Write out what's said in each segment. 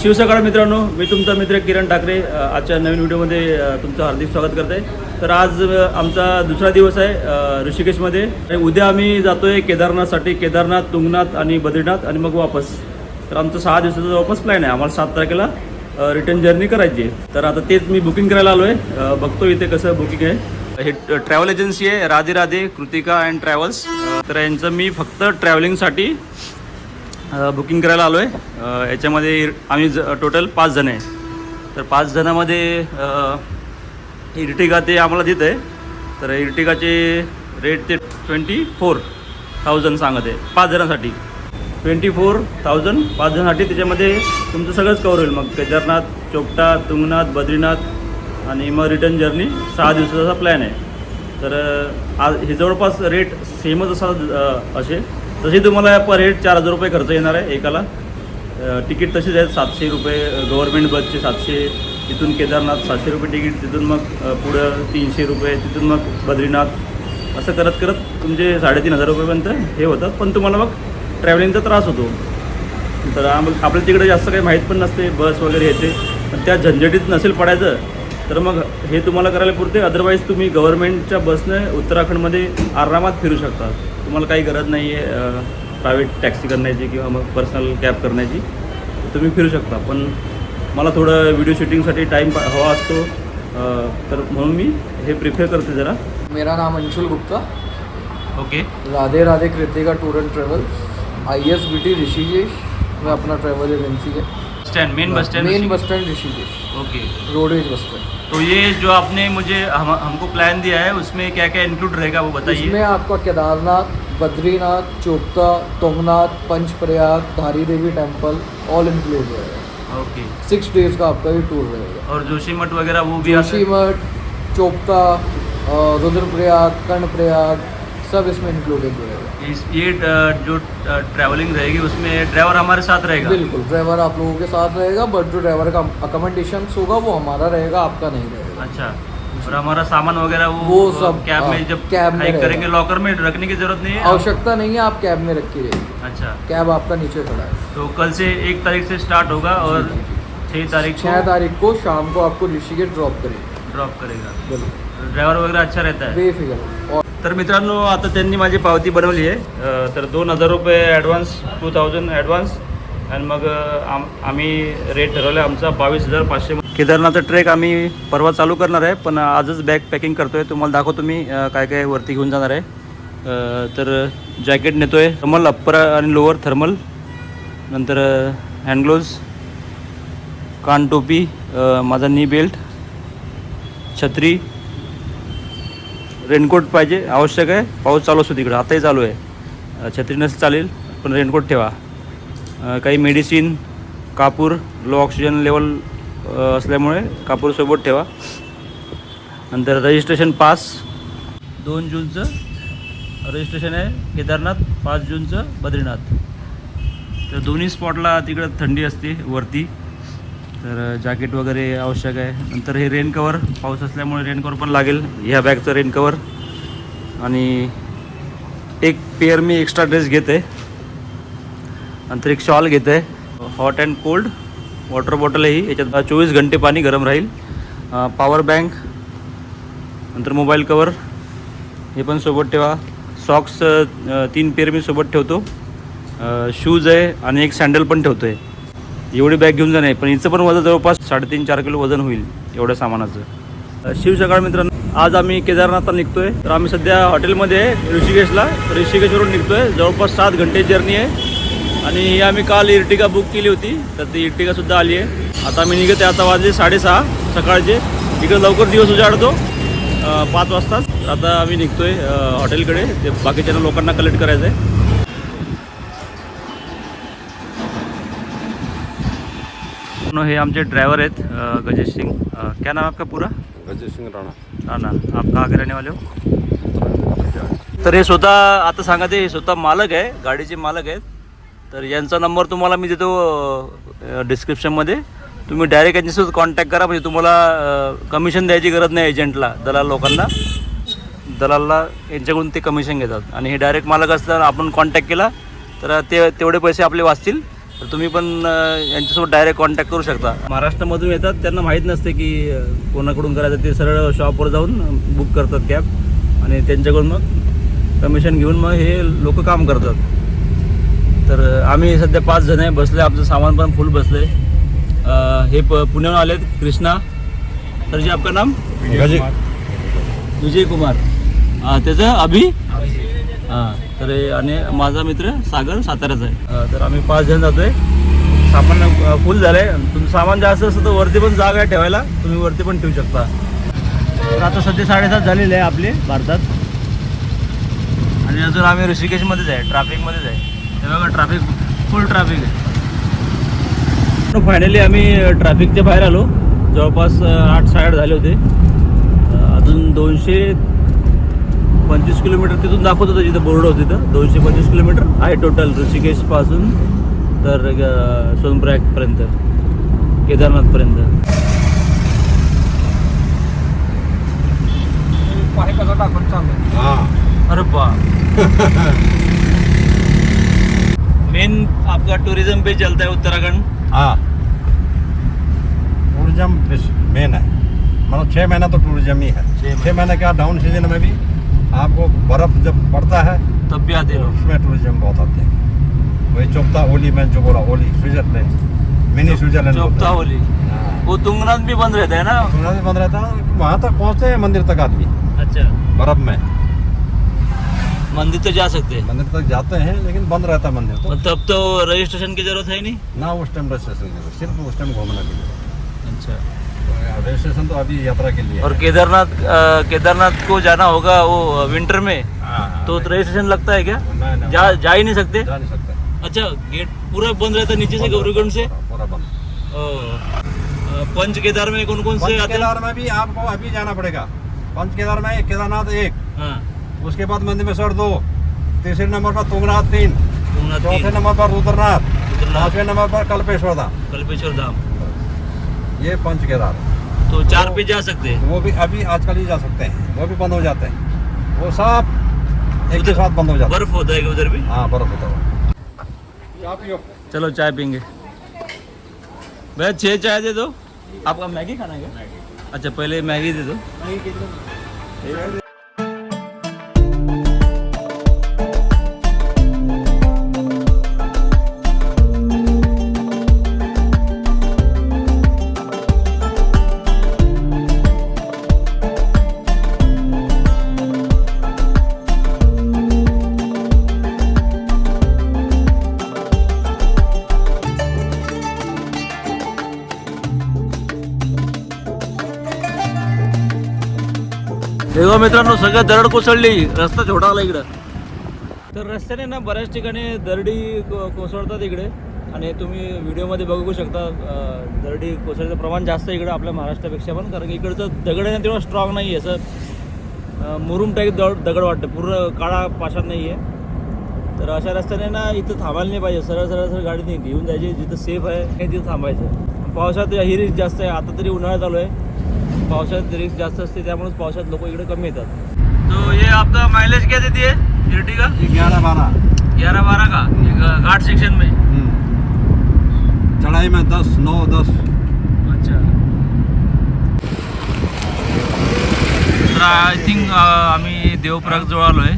शिवसकाळ मित्रांनो मी तुमचा मित्र किरण ठाकरे आजच्या नवीन व्हिडिओमध्ये तुमचं हार्दिक स्वागत करत आहे तर आज आमचा दुसरा दिवस आहे ऋषिकेशमध्ये. आणि उद्या आम्ही जातोय केदारनाथसाठी केदारनाथ तुंगनाथ आणि बद्रीनाथ आणि मग वापस. तर आमचं सहा दिवसाचा जवळपास प्लॅन आहे. आम्हाला सात तारखेला रिटर्न जर्नी करायची आहे. तर आता तेच मी बुकिंग करायला आलो आहे बघतो इथे कसं बुकिंग आहे. हे ट्रॅव्हल एजन्सी आहे राधे राधे कृतिका अँड ट्रॅव्हल्स तर यांचं मी फक्त ट्रॅव्हलिंगसाठी बुकिंग करायला आलो आहे याच्यामध्ये आम्ही ज टोटल पाच जण आहे. तर पाच जणामध्ये इर्टिगा ते आम्हाला देत आहे. तर इर्टिगाचे रेट ते ट्वेंटी फोर थाउजंड सांगत आहे पाच जणांसाठी. ट्वेंटी फोर थाउजंड पाच जणांसाठी. त्याच्यामध्ये तुमचं सगळंच कवर होईल. मग केदारनाथ चोपटा तुंगनाथ बद्रीनाथ आणि मग रिटर्न जर्नी सहा दिवसाचा प्लॅन आहे. तर आज हे जवळपास रेट सेमच असा असे तसे तुम्हाला पर हेड चार हजार रुपये खर्च येणार आहे एकाला. तिकीट तशीच आहेत सातशे रुपये गव्हर्मेंट बसचे सातशे तिथून केदारनाथ सातशे रुपये तिकीट तिथून मग पुढं तीनशे रुपये तिथून मग बद्रीनाथ. असं करत करत तुमचे साडेतीन हजार रुपयेपर्यंत हे होतात पण तुम्हाला मग ट्रॅव्हलिंगचा त्रास होतो. तर आम आपल्या तिकडे जास्त काही माहीत पण नसते बस वगैरे येते. पण त्या झंझटीत नसेल पडायचं तर मग हे तुम्हाला करायला पुरते. अदरवाईज तुम्ही गव्हर्नमेंटच्या बसने उत्तराखंडमध्ये आरामात फिरू शकता. तुम्हाला काही गरज नाही आहे प्रायव्हेट टॅक्सी करण्याची किंवा मग पर्सनल कॅब करण्याची. तुम्ही फिरू शकता. पण मला थोडं व्हिडिओ शूटिंगसाठी टाईम हवा असतो. तर म्हणून मी हे प्रिफर करते जरा. मेरा नाम Anshul Gupta. Okay Radhe Radhe Kritika tour and travel I S B T Rishikesh में अपना ट्रैवल एजेंसी है. Stand main bus stand main bus stand Rishikesh okay. Roadways bus stand तो ये जो आपने मुझे हम हमको प्लान दिया है उसमें क्या क्या इंक्लूड रहेगा वो बताइए। इसमें आपका Kedarnath Badrinath Chopta Tungnath Panchprayag Dhari Devi temple all include रहेगा ओके। सिक्स डेज़ का आपका ये टूर रहेगा। और जोशीमठ वगैरह वो भी? जोशीमठ चोपता रुद्रप्रयाग कर्णप्रयाग सब इसमें इंक्लूडेड रहेगा इस ये जो ट्रैवलिंग रहेगी उसमें ड्राइवर हमारे साथ रहेगा? बिल्कुल ड्राइवर आप लोगों के साथ रहेगा बट जो ड्राइवर का अकोमोडेशन होगा वो हमारा रहेगा आपका नहीं रहेगा। अच्छा और हमारा सामान वगैरह वो, वो सब, कैब में हाँ, जब कैब में करेंगे लॉकर में रखने की ज़रूरत नहीं है? आवश्यकता नहीं है आप कैब में रखी रहेगी अच्छा। कैब आपका नीचे खड़ा है। तो कल से एक तारीख से स्टार्ट होगा और छः तारीख छः तारीख को शाम को आपको ऋषिकेश ड्रॉप करेगा। ड्रॉप करेगा। बिल्कुल। ड्रायव्हर वगैरे अच्छा रहता है? बेफिक्र। और तर मित्रांनो आता त्यांनी माझी पावती बनवली आहे. तर दोन हजार रुपये ॲडव्हान्स टू थाउजंड ॲडव्हान्स आणि मग आम आम्ही रेट ठरवलं आहे आमचा बावीस हजार पाचशे. केदारनाथचा ट्रेक आम्ही परवा चालू करणार आहे पण आजच बॅग पॅकिंग करतो आहे तुम्हाला दाखवतो मी काय काय वरती घेऊन जाणार आहे. तर जॅकेट नेतो आहे थर्मल अप्पर आणि लोअर थर्मल नंतर हँडग्लोव्ज कान टोपी माझा नी बेल्ट छत्री. रेनकोट पाहिजे आवश्यक आहे. पाऊस चालू असतो तिकडं आताही चालू आहे. छत्री नसेल चालेल पण रेनकोट ठेवा. काही मेडिसिन कापूर लो ऑक्सिजन लेवल असल्यामुळे कापूर सोबत ठेवा. नंतर रजिस्ट्रेशन पास दोन जूनचं रजिस्ट्रेशन आहे केदारनाथ पाच जूनचं बद्रीनाथ. तर दोन्ही स्पॉटला तिकडं थंडी असते वरती. तर जॅकेट वगैरे आवश्यक आहे. नंतर हे रेन कवर पाऊस असल्यामुळे रेन कवर पण लागेल. ह्या बॅगचं रेन कवर आणि एक पेअर मी एक्स्ट्रा ड्रेस घेते. नंतर एक शॉल घेते. Hot and cold water bottle ही. याच्यात चोवीस घंटे पाणी गरम राहील. पॉवर बँक नंतर मोबाईल कवर हे पण सोबत ठेवा. सॉक्स तीन पेअर मी सोबत ठेवतो. शूज आहे आणि एक सँडल पण ठेवतो आहे एवढी बॅग घेऊन जाणे पण हिचं पण वजन जवळपास साडेतीन चार किलो वजन होईल एवढ्या सामानाचं. शिवसकाळ मित्रांनो आज आम्ही केदारनाथला निघतोय. तर आम्ही सध्या हॉटेलमध्ये आहे ऋषिकेशला ऋषिकेशवरून निघतोय. जवळपास सात घंटे जर्नी आहे. आणि ही आम्ही काल इर्टिगा बुक केली होती. तर ती इर्टिगासुद्धा आली आहे. आता आम्ही निघत आहे आता वाजले साडेसहा सकाळचे. इकडे लवकर दिवस उजाडतो. पाच वाजताच. आता आम्ही निघतोय हॉटेलकडे. ते बाकीच्या लोकांना कलेक्ट करायचं आहे नो हे आमचे ड्राइवर आहेत गजेश सिंग. अ, क्या नाम आपका पूरा? अजय सिंग राणा. ना आप कहाँ के रहने वाले हो? तर हे स्वतः आता सांगा ते हे स्वतः मालक आहे गाडीचे मालक आहेत. तर यांचा नंबर तुम्हाला मी देतो डिस्क्रिप्शनमध्ये तुम्ही डायरेक्ट यांच्यासोबत कॉन्टॅक्ट करा म्हणजे तुम्हाला कमिशन द्यायची गरज नाही एजंटला दलाल लोकांना. दलालला यांच्याकडून ते कमिशन घेतात. आणि हे डायरेक्ट मालक असताना आपण कॉन्टॅक्ट केला तर ते तेवढे पैसे आपले वाचतील. तर तुम्ही पण यांच्यासोबत डायरेक्ट कॉन्टॅक्ट करू शकता. महाराष्ट्रामधून येतात त्यांना माहीत नसते की कोणाकडून करायचं ते सरळ शॉपवर जाऊन बुक करतात कॅब आणि त्यांच्याकडून मग कमिशन घेऊन मग हे लोक काम करतात. तर आम्ही सध्या पाच जण आहे बसले आमचं सामान पण फुल बसले हे प पुण्याहून आलेत कृष्णा. तर जे आपलं नाम? विजय कुमार. हा त्याचं? अभि? हां. तर आणि माझा मित्र सागर साताऱ्याचा आहे. तर आम्ही पाच जण जातोय. सामान फुल झालंय. तुमचं सामान जास्त असतं तर वरती पण जागा आहे ठेवायला. तुम्ही वरती पण ठेवू शकता. तर आता सध्या साडेसात झालेले आहे आपले भारतात. आणि अजून आम्ही ऋषिकेशमध्येच आहे ट्रॅफिकमध्येच आहे. हे बघा ट्रॅफिक फुल ट्रॅफिक आहे. फायनली आम्ही ट्रॅफिकच्या बाहेर आलो. जवळपास आठ साडेआठ झाले होते. अजून दोनशे पंचवीस किलोमीटर तिथून दाखवत होतं जिथं बोर्ड होतं तिथं. दोनशे पंचवीस किलोमीटर. आहे टोटल ऋषिकेशपासून तर सोनप्रयागपर्यंत. केदारनाथपर्यंत. पाणी कसं टाकून चाललं अरे बा मेन आपका टूरिज्म पे चलता है उत्तराखंड. हाँ. टूरिज्म मेन है मतलब छः महीना तो टूरिज्म ही है छः छः महीने. का डाउन सीजन में भी आपको बर्फ़ जब पड़ता है तब भी आते लोग। उसमें टूरिज़्म बहुत आते हैं। वही चौकता ओली में जो बोला ओली स्विट्जरलैंड मिनी स्विट्जरलैंड चौकता बोलते हैं। हाँ। वो तुंगनाथ भी बंद रहता है ना? टूरिज़्म भी बंद रहता है वहाँ तक पहुँचते हैं मंदिर तक आदमी। अच्छा। बर्फ़ में। मंदिर तो जा सकते हैं। मंदिर तक जाते हैं लेकिन बंद रहता है मंदिर तो। तब तो रजिस्ट्रेशन की ज़रूरत है नहीं? ना उस टाइम रजिस्ट्रेशन की ज़रूरत सिर्फ़ उस टाइम घूमने के लिए। अच्छा। रजिस्ट्रेशन तो अभी यात्रा के लिए और केदारनाथ केदारनाथ को जाना होगा वो विंटर में? हाँ, तो रजिस्ट्रेशन लगता है क्या? जा जा ही नहीं सकते? जा नहीं सकते। अच्छा गेट पूरा बंद रहता है नीचे से गौरीकुंड से? पूरा- पूरा बंद पंच केदार में कौन कौन से आते केदार में भी आपको अभी जाना पड़ेगा। पंच केदार में केदारनाथ एक। हाँ। उसके बाद मंदिर दो। तीसरे नंबर पर तुंगनाथ तीन। चौथे नंबर पर रुद्रनाथ। रुद्रनाथ, पाँचवें नंबर पर कल्पेश्वर धाम। कल्पेश्वर धाम। ये पंच केदार तो चार पे जा सकते हैं? वो भी अभी आजकल ही जा सकते हैं। वो भी बंद हो जाते हैं। वो सब एक के साथ बंद हो जाते बर्फ़ होता है उधर भी? हाँ बर्फ़ होता है। चलो चाय पीएँगे भैया छः चाय दे दो। आपका मैगी खाना है अच्छा पहले मैगी दे दो। तेव्हा मित्रांनो सगळं दरड कोसळली रस्ता छोटा आला इकडं. तर रस्त्याने ना बऱ्याच ठिकाणी दरडी को- कोसळतात इकडे. आणि तुम्ही व्हिडिओमध्ये बघू शकता दरडी कोसळण्याचं प्रमाण जास्त इकडं आपल्या महाराष्ट्रापेक्षा पण कारण की इकडचं दगड आहे ना तेवढं स्ट्रॉंग नाही आहे असं मुरुम टाईप दगड दगड वाटतं. पूर्ण काळा पाशात नाही आहे तर अशा रस्त्याने ना इथं थांबायला नाही पाहिजे. सरळ सरळ सरळ गाडी नाही घेऊन जायची. जिथं सेफ आहे हे तिथं थांबायचं. पावसात ही जास्त आहे. आता तरी उन्हाळा चालू आहे. पावसात रिस्क जास्त असते त्यामुळेच पावसात लोक इकडे कमी येतात. तो ये आपका माइलेज क्या देती है इर्टिगा ये ग्यारह बारह ग्यारह बारह का? ये घ- घाट सेक्शन में. चढ़ाई में दस नौ दस. अच्छा. तर आय थिंक आम्ही देवप्रयागजवळ आलो आहे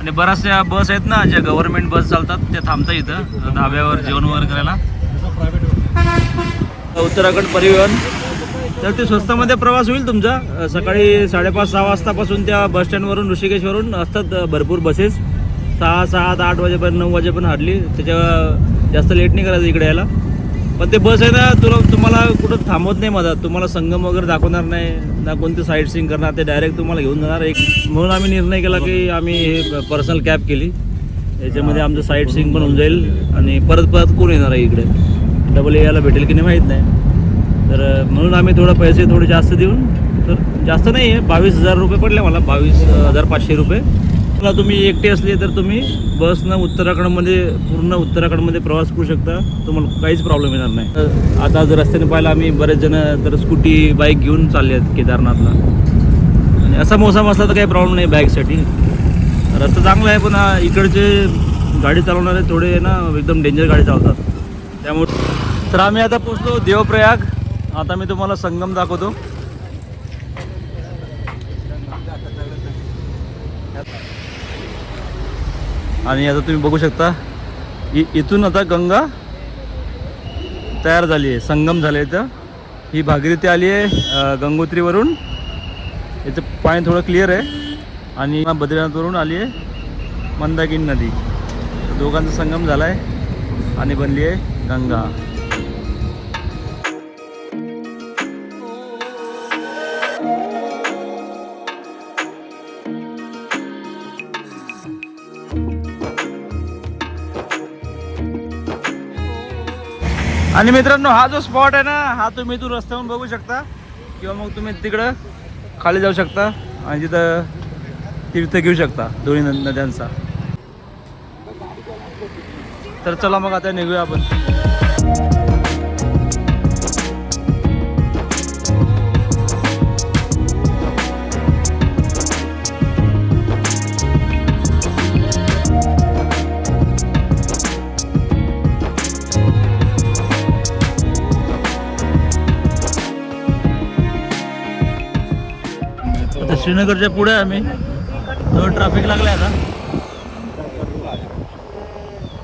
आणि बऱ्याचशा बस आहेत ना ज्या गव्हर्नमेंट बस चालतात त्या थांबतात इथं. धाब्यावर जेवण वगैरे करायला. उत्तराखंड परिवहन तर ते स्वस्तामध्ये प्रवास होईल तुमचा. सकाळी साडेपाच सहा वाजतापासून त्या बस स्टँडवरून ऋषिकेशवरून असतात भरपूर बसेस. सहा सात आठ वाजेपर्यंत नऊ वाजेपर्यंत हाडली त्याच्या जास्त लेट नाही करायचं इकडे यायला. पण ते बस आहे ना तुला तुम्हाला कुठं थांबवत नाही माझा तुम्हाला संगम वगैरे दाखवणार नाही ना कोणती साईट सीन करणार ते डायरेक्ट तुम्हाला घेऊन जाणार. एक म्हणून आम्ही निर्णय केला की आम्ही हे पर्सनल कॅब केली. याच्यामध्ये आमचं साईट सीन पण होऊन जाईल. आणि परत परत कोण येणार आहे इकडे? डबल यायला भेटेल की नाही माहीत नाही. तर म्हणून आम्ही थोडं पैसे थोडे जास्त देऊन तर जास्त नाही आहे बावीस हजार रुपये पडले मला बावीस हजार पाचशे रुपये. मला तुम्ही एकटे असले तर तुम्ही बसनं उत्तराखंडमध्ये पूर्ण उत्तराखंडमध्ये प्रवास करू शकता. तुम्हाला काहीच प्रॉब्लेम येणार नाही. आता जर रस्त्याने पाहिलं आम्ही बरेच जण तर स्कूटी बाईक घेऊन चालले आहेत केदारनाथला. आणि असा मोसम असला तर काही प्रॉब्लेम नाही बाईकसाठी रस्ता चांगला आहे पण इकडचे गाडी चालवणारे थोडे ना एकदम डेंजर गाडी चालवतात. त्यामुळे तर आम्ही आता पोचलो देवप्रयाग. आता मी तुम्हाला संगम दाखवतो. आणि आता तुम्ही बघू शकता इ इथून आता गंगा तयार झाली आहे संगम झाले इथं. ही भागीरथी आली आहे गंगोत्रीवरून. इथं पाणी थोडं क्लिअर आहे. आणि बद्रीनाथवरून आली आहे मंदाकिनी नदी. दोघांचा संगम झाला आहे आणि बनली आहे गंगा. आणि मित्रांनो हा जो स्पॉट आहे ना हा तुम्ही इथून रस्त्यावरून बघू शकता. किंवा मग तुम्ही तिकडं खाली जाऊ शकता आणि तिथं तीर्थ घेऊ शकता दोन्ही नद्यांचा. तर चला मग आता निघूया आपण. श्रीनगरच्या पुढे आम्ही. जवळ ट्रॅफिक लागले आता.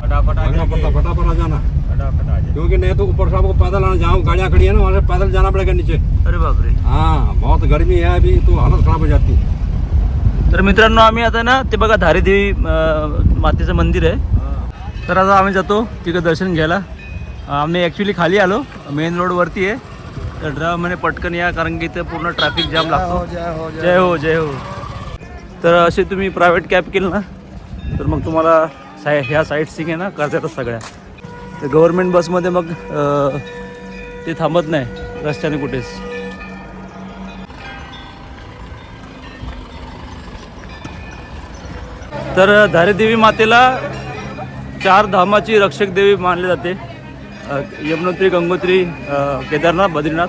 फटाफट आगे, भागना पड़ता आगे. फटाफट आ जाना फटाफट आगे. क्योंकि नहीं तो ऊपर से आपको पैदल आना जहाँ गाड़ियाँ खड़ी है ना वहाँ पैदल जाना पड़ेगा नीचे. अरे बापरे. हाँ बहुत गर्मी है अभी तो हालत खराब हो जाती. तर मित्रांनो आम्ही आता ना ते बघा धारीदेवी मातेचं मंदिर आहे. तर आता आम्ही जातो तिकडे दर्शन घ्यायला. आम्ही ॲक्च्युली खाली आलो. मेन रोडवरती आहे. तर ड्रायव्हर म्हणे पटकन या कारण की इथं पूर्ण ट्रॅफिक जाम लागतो. जय हो जय हो जय हो. तर असे तुम्ही प्रायव्हेट कॅब केलं ना तर मग तुम्हाला साय ह्या साईट सिंग आहे ना करता येतात सगळ्या. तर गव्हर्मेंट बसमध्ये मग ते थांबत नाही रस्त्याने कुठेच. तर धारेदेवी मातेला चार धामाची रक्षक देवी मानली जाते. यमुनोत्री गंगोत्री केदारनाथ बद्रीनाथ.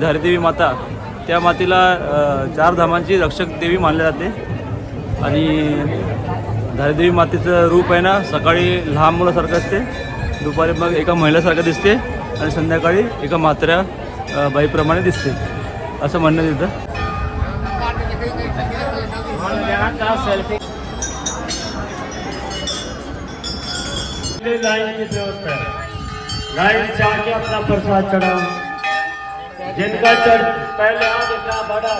धारेदेवी माता त्या मातेला चार धामांची रक्षक देवी मानली जाते. आणि धारदेवी मातेचं रूप आहे ना सकाळी लहान मुलासारखं असते दुपारी मग एका महिलेसारखं दिसते. आणि संध्याकाळी एका म्हाताऱ्या बाईप्रमाणे दिसते. असं म्हणणं येतं तिथं. लाइन की व्यवस्था है लाइन से आके अपना प्रसाद चढ़ाओ जिनका चढ़ पहले आ जितना बड़ा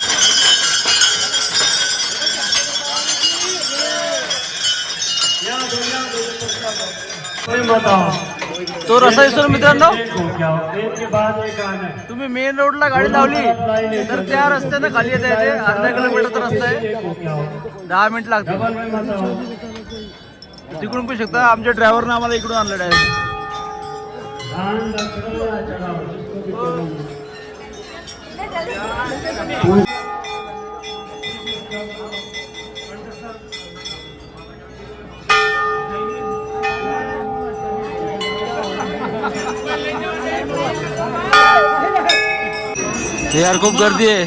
यहाँ दो, यहाँ बताओ तो रसायसर मित्रांनो? तुम्ही मेन रोडला गाडी लावली तर त्या रस्त्यानं खाली येता येते. अर्धा किलोमीटरचा रस्ता आहे. दहा मिनिट लागतात तिकडून पण शकता. आमच्या ड्रायव्हरनं आम्हाला इकडून आणलं डायरेक्ट यार खूप गर्दी आहे.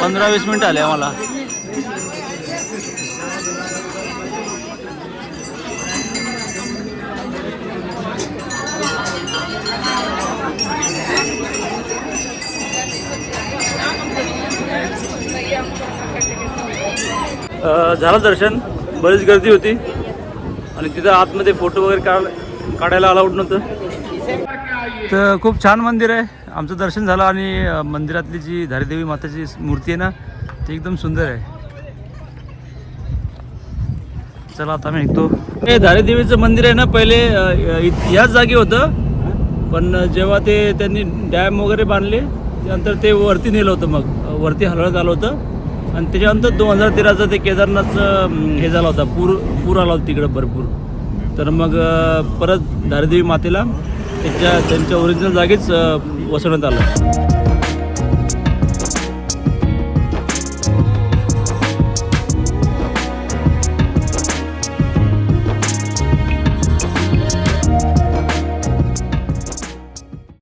पंधरा वीस मिनिट आले आम्हाला. झालं दर्शन. बरीच गर्दी होती. आणि तिथं आतमध्ये फोटो वगैरे काढ काढायला अलाउड नव्हतं. तर खूप छान मंदिर आहे. आमचं दर्शन झालं आणि मंदिरातली जी धारीदेवी माताची मूर्ती आहे ना ती एकदम सुंदर आहे. चला आता मी ऐकतो हे धारीदेवीचं मंदिर आहे ना पहिले इ- याच जागी होतं. पण जेव्हा ते त्यांनी डॅम वगैरे बांधले त्यानंतर ते वरती नेलं होतं मग. वरती हलवण्यात आलं होतं. आणि त्याच्यानंतर दोन हजार तेराचं ते केदारनाथचं हे झाला होता. पूर पूर आला होता तिकडं भरपूर. तर मग परत धारीदेवी मातेला त्यांच्या त्यांच्या ओरिजिनल जागीच वसवण्यात आलं.